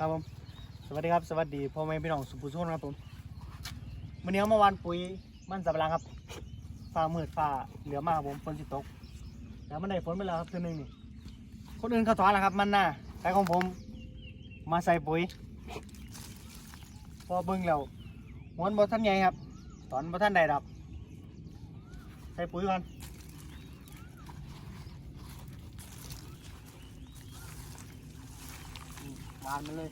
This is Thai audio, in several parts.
ครับผมสวัสดีครับสวัสดีพ่อแม่พี่น้องสุภุชนครับผมวันนี้เอามาวานปุ๋ยมันสับหลังครับฟ้ามืดฟ้าเหลือมากครับผมฝนสิตก แล้วมันได้ฝนไปแล้วครับเทือหนึงนี่คนอื่นเขาถอนแล้วครับ มันน่าแต่ของผม มาใส่ปุ๋ย พอเบิ่งแล้วหวนบ่ท่านใหญ่ครับตอนบ่ท่านใดดอกใส่ปุ๋ยก่อน อืมหวานมันเลย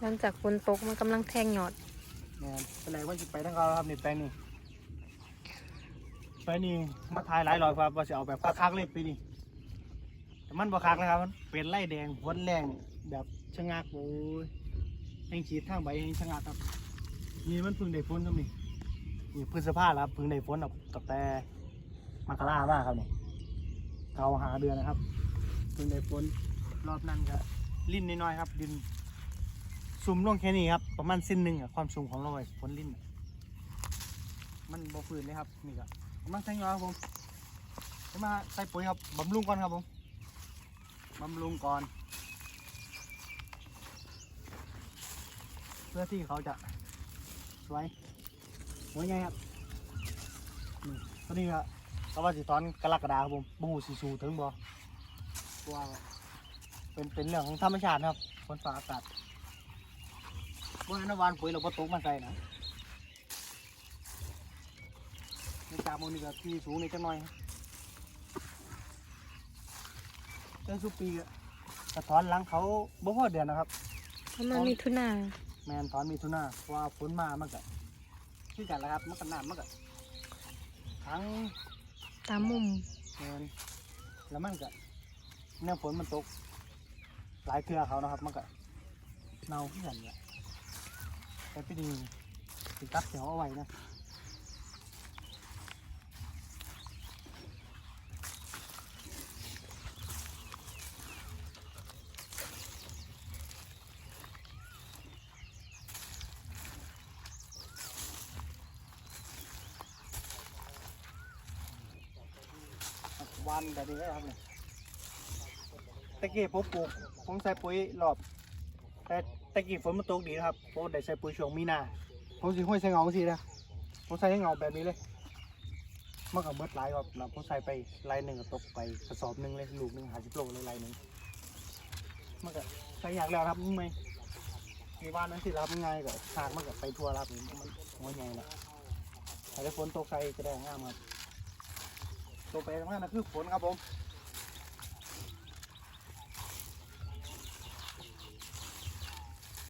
หลังจากฝนตกมันกำลังแทงยอดแม่นเป็นไรว่าจะไปทั้งเขาครับนี่แปลงนี่แปลงนี่มาทายหลายร้อยครับว่าจะเอาแบบคักๆเลยปีนี้แต่มันบ่คักนะครับมันเป็นไล่แดงหวนแรงแบบชะงักโอ้ยแห้งฉีดทางใบแห้งชะงักครับนี่มันเพึ่งได้ฝนครับ นี่นี่พฤษภาแล้วครับเพึ่งได้ฝนแบบตั้งแต่มกราบ้าครับเนี่ยเขาหาเดือนนะครับเพึ่งได้ฝนรอบนั้นก็ลิ้นน้อยๆครับดินซุ่มลงแค่นี้ครับประมาณเส้นหนึ่งอะความสูงของเราไอ้พ้นลิ้นอะมันบ่ฝืนเลยครับนี่ก็กำลังใช้งานครับผมจะมาใส่ปุ๋ยครับบำรุงก่อนครับผมบำรุงก่อน เพื่อที่เขาจะสวย สวยไงครับนี่ตอนนี้ก็เขาว่าสิตอนกรกฎาครับผมบูสีสูถึงบ่เพราะว่าเป็นเป็นเรื่องของธรรมชาตินะครับฝนฟ้าอากาศเมื่อนั้นวานปุ๋ยเราก็ตกมาใส่นะในจากมันนี่ก็ที่สูงนี่จังหน่อยเจ้าสุปีอะกระถอนหลังเขาบ่พอเดือนนะครับเพราะมันมีทุนา แมนถอนมีทุนาเพราะว่าฝนมามันก็ คือกันแหล้วครับมันก็น้ำมันก็ทั้งตามมุมแมนแล้วมันก็เนี่ยฝนมันตก หลายเทือเขานะครับ มันก็เน่าขึ้นกันแหละแต่พี่ดีติดตัดเสียวเอาไว้นะ วันแบบนี้ครับเนี่ยตะกี้ผมปลูกผมใส่ปุ๋ยรอบ แต่ตะกี้ฝนมันตกดีนะครับผมได้ใส่ปุ๋ยช่วงมีนาผมสิห้อยใส่เงาสินะผมใส่ให้เงาแบบนี้เลยมันก็เบิดหลายรอบนะผมใส่ไปลายหนึ่งก็ตกไปกระสอบหนึ่งเลยลูกหนึ่งหาสิบโลเลยลายหนึ่งมันก็ใส่อยากแล้วครับมึงไหมมีบ้านนั้นสิรับง่ายก็ทางมันก็ไปทั่วรับนี่มันหัวใหญ่แล้วแต่ถ้าฝนตกใส่จะได้งามครับ ตัวไปตรงนั้นนะคือฝนครับผม